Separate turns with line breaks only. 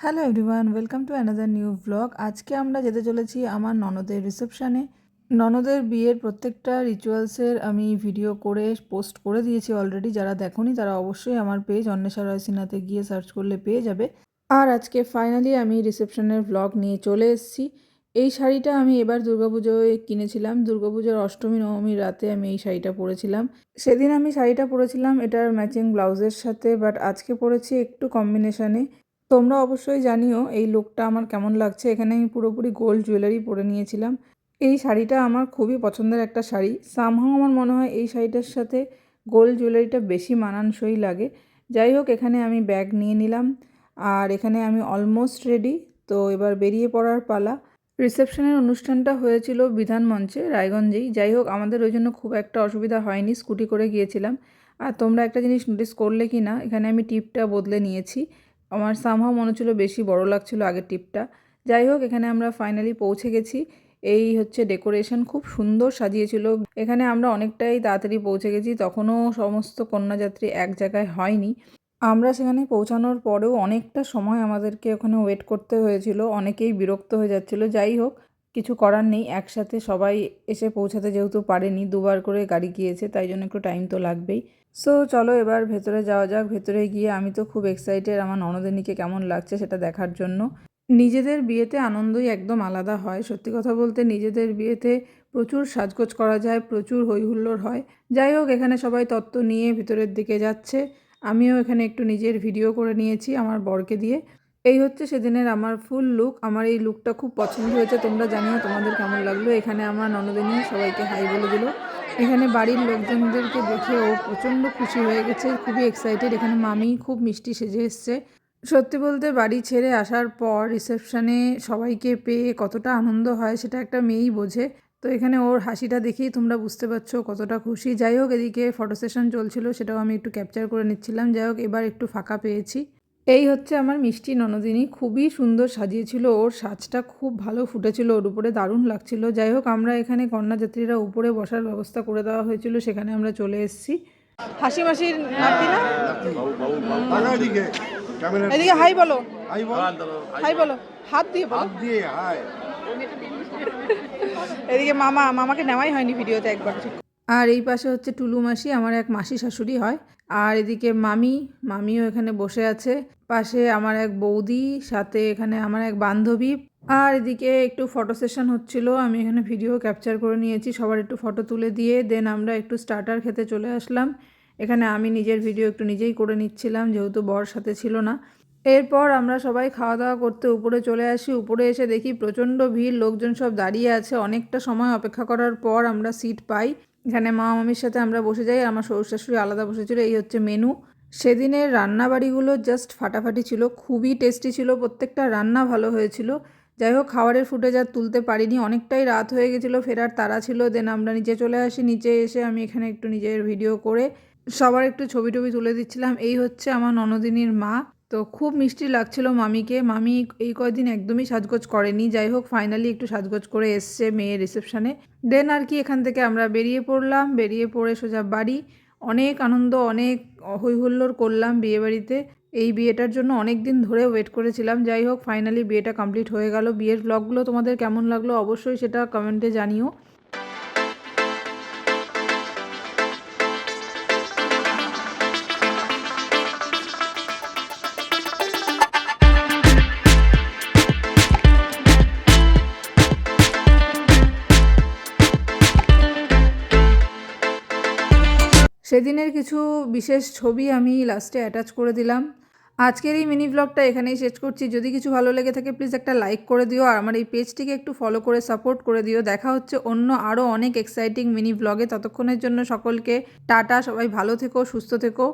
Hello everyone welcome to another new blog আজকে আমরা যেতে চলেছি আমার ননদের রিসেপশানে ননদের বিয়ের প্রত্যেকটা রিচুয়ালসের আমি ভিডিও করে পোস্ট করে দিয়েছি অলরেডি যারা দেখোনি, তারা অবশ্যই আমার পেজ অন্বেষা রয়সিনাতে গিয়ে সার্চ করলে পেয়ে যাবে। আর আজকে ফাইনালি আমি রিসেপশনের ব্লগ নিয়ে চলে এসেছি। এই শাড়িটা আমি এবার দুর্গাপুজোয় কিনেছিলাম। দুর্গাপুজোর অষ্টমী, নবমীর রাতে আমি এই শাড়িটা পরেছিলাম। সেদিন আমি শাড়িটা পরেছিলাম, এটার ম্যাচিং ব্লাউজের সাথে বাট আজকে পরেছি একটু কম্বিনেশানে তোমরা অবশ্যই জানিও এই লোকটা আমার কেমন লাগছে। এখানে আমি পুরোপুরি গোল্ড জুয়েলারি পরে নিয়েছিলাম। এই শাড়িটা আমার খুবই পছন্দের একটা শাড়ি। সামহাও আমার মনে হয় এই শাড়িটার সাথে গোল্ড জুয়েলারিটা বেশি মানানসই লাগে। যাই হোক, এখানে আমি ব্যাগ নিয়ে নিলাম। আর এখানে আমি অলমোস্ট রেডি তো এবার বেরিয়ে পড়ার পালা। রিসেপশনের অনুষ্ঠানটা হয়েছিল বিধান মঞ্চে, রায়গঞ্জেই। যাই হোক, আমাদের ওই জন্য খুব একটা অসুবিধা হয়নি, স্কুটি করে গিয়েছিলাম। আর তোমরা একটা জিনিস নোটিস করলে কি না এখানে আমি টিপটা বদলে নিয়েছি। আমার সামহাও মনে হচ্ছিল বেশি বড় লাগছিল আগের টিপটা। যাই হোক, এখানে আমরা ফাইনালি পৌঁছে গেছি। এই হচ্ছে ডেকোরেশন খুব সুন্দর সাজিয়েছিল। এখানে আমরা অনেকটাই তাড়াতাড়ি পৌঁছে গেছি, তখনও সমস্ত কন্যাযাত্রী এক জায়গায় হয়নি। আমরা সেখানে পৌঁছানোর পরেও অনেকটা সময় আমাদেরকে ওখানে ওয়েট করতে হয়েছিল, অনেকেই বিরক্ত হয়ে যাচ্ছিল। যাই হোক কিছু করার নেই, একসাথে সবাই এসে পৌঁছাতে যেহেতু পারেনি, দুবার করে গাড়ি গিয়েছে, তাই জন্য একটু টাইম তো লাগবেই। সো চলো এবার ভেতরে যাওয়া যাক, ভেতরে গিয়ে আমি তো খুব এক্সাইটেড আমার ননদিনীকে কেমন লাগছে সেটা দেখার জন্য। নিজেদের বিয়েতে আনন্দই একদম আলাদা হয়, সত্যি কথা বলতে নিজেদের বিয়েতে প্রচুর সাজগোজ করা যায়, প্রচুর হৈহুল্লোড় হয়। যাই হোক, এখানে সবাই তত্ত্ব নিয়ে ভিতরের দিকে যাচ্ছে। আমিও এখানে একটু নিজের ভিডিও করে নিয়েছি আমার বরকে দিয়ে। এই হচ্ছে সেদিনের আমার ফুল লুক আমার এই লুকটা খুব পছন্দ হয়েছে। তোমরা জানিও তোমাদের কেমন লাগল। এখানে আমার ননদিনী সবাইকে হাই বলে দিল। এখানে বাড়ির লোকজনদেরকে দেখে ও প্রচণ্ড খুশি হয়ে গেছে, খুবই এক্সাইটেড এখানে মামি খুব মিষ্টি সেজে এসছে। সত্যি বলতে বাড়ি ছেড়ে আসার পর রিসেপশনে সবাইকে পেয়ে কতটা আনন্দ হয় সেটা একটা মেয়েই বোঝে। তো এখানে ওর হাসিটা দেখেই তোমরা বুঝতে পারছ কতটা খুশি। যাই হোক, এদিকে ফটো সেশন চলছিল, সেটাও আমি একটু ক্যাপচার করে নিচ্ছিলাম। যাই হোক, এবার একটু ফাঁকা পেয়েছি। এই হচ্ছে আমার মিষ্টি ননদিনী। খুবই সুন্দর সাজিয়েছিল ওর সাজটা খুব ভালো ফুটেছিল ওর উপরে দারুণ লাগছিল। যাই হোক আমরা এখানে কন্যাযাত্রীরা উপরে বসার ব্যবস্থা করে দেওয়া হয়েছিল সেখানে আমরা চলে এসেছি। হাসি মাসির নাতি না?
এদিকে
হাই বলো।
হাই বলো।
হাত দিয়ে বলো।
হাত দিয়ে
এদিকে মামা মামাকে নেওয়াই হয়নি ভিডিওতে একবার আর এই পাশে হচ্ছে টুলু মাসি, আমার এক মাসি শাশুড়ি হয়। আর এদিকে মামি, মামিও এখানে বসে আছে। পাশে আমার এক বৌদি, সাথে এখানে আমার এক বান্ধবী। আর এদিকে একটু ফটো সেশন হচ্ছিল, আমি এখানে ভিডিও ক্যাপচার করে নিয়েছি, সবার একটু ফটো তুলে দিয়ে দেন আমরা একটু স্টার্টার খেতে চলে আসলাম। এখানে আমি নিজের ভিডিও একটু নিজেই করে নিচ্ছিলাম, যেহেতু বর সাথে ছিল না। এরপর আমরা সবাই খাওয়া দাওয়া করতে উপরে চলে আসি, উপরে এসে দেখি প্রচণ্ড ভিড়, লোকজন সব দাঁড়িয়ে আছে। অনেকটা সময় অপেক্ষা করার পর আমরা সিট পাই। এখানে মা মামির সাথে আমরা বসে যাই আমার শ্বশুর শাশুড়ি আলাদা বসেছিল এই হচ্ছে মেনু সেদিনের রান্নাবাড়িগুলো জাস্ট ফাটাফাটি ছিল, খুবই টেস্টি ছিল, প্রত্যেকটা রান্না ভালো হয়েছিল। যাই হোক, খাবারের ফুটেজ আর তুলতে পারিনি, অনেকটাই রাত হয়ে গেছিল, ফেরার তারা ছিল দেন আমরা নিচে চলে আসি, নিচে এসে আমি এখানে একটু নিজের ভিডিও করে সবার একটু ছবি টবি তুলে দিচ্ছিলাম। এই হচ্ছে আমার ননদিনীর মা। তো খুব মিষ্টি লাগছিল মামিকে। মামি এই কয়দিন একদমই সাজগোজ করেনি। যাই হোক ফাইনালি একটু সাজগোজ করে এসছে মেয়ের রিসেপশনে দেন আর কি এখান থেকে আমরা বেরিয়ে পড়লাম। বেরিয়ে পড়ে সোজা বাড়ি। অনেক আনন্দ, অনেক হৈহুল্লোড় করলাম বিয়েবাড়িতে। এই বিয়েটার জন্য অনেক দিন ধরে ওয়েট করেছিলাম। যাই হোক ফাইনালি বিয়েটা কমপ্লিট হয়ে গেল। বিয়ের ব্লগগুলো তোমাদের কেমন লাগল অবশ্যই সেটা কমেন্টে জানিও। সেদিনের কিছু বিশেষ ছবি আমি লাস্টে অ্যাটাচ করে দিলাম। আজকের এই মিনি ব্লগটা এখানেই শেষ করছি। যদি কিছু ভালো লেগে থাকে প্লিজ একটা লাইক করে দিও আর আমার এই পেজটিকে একটু ফলো করে সাপোর্ট করে দিও। দেখা হচ্ছে অন্য আরও অনেক এক্সাইটিং মিনি ব্লগে ততক্ষণের জন্য সকলকে টাটা, সবাই ভালো থেকো, সুস্থ থেকো।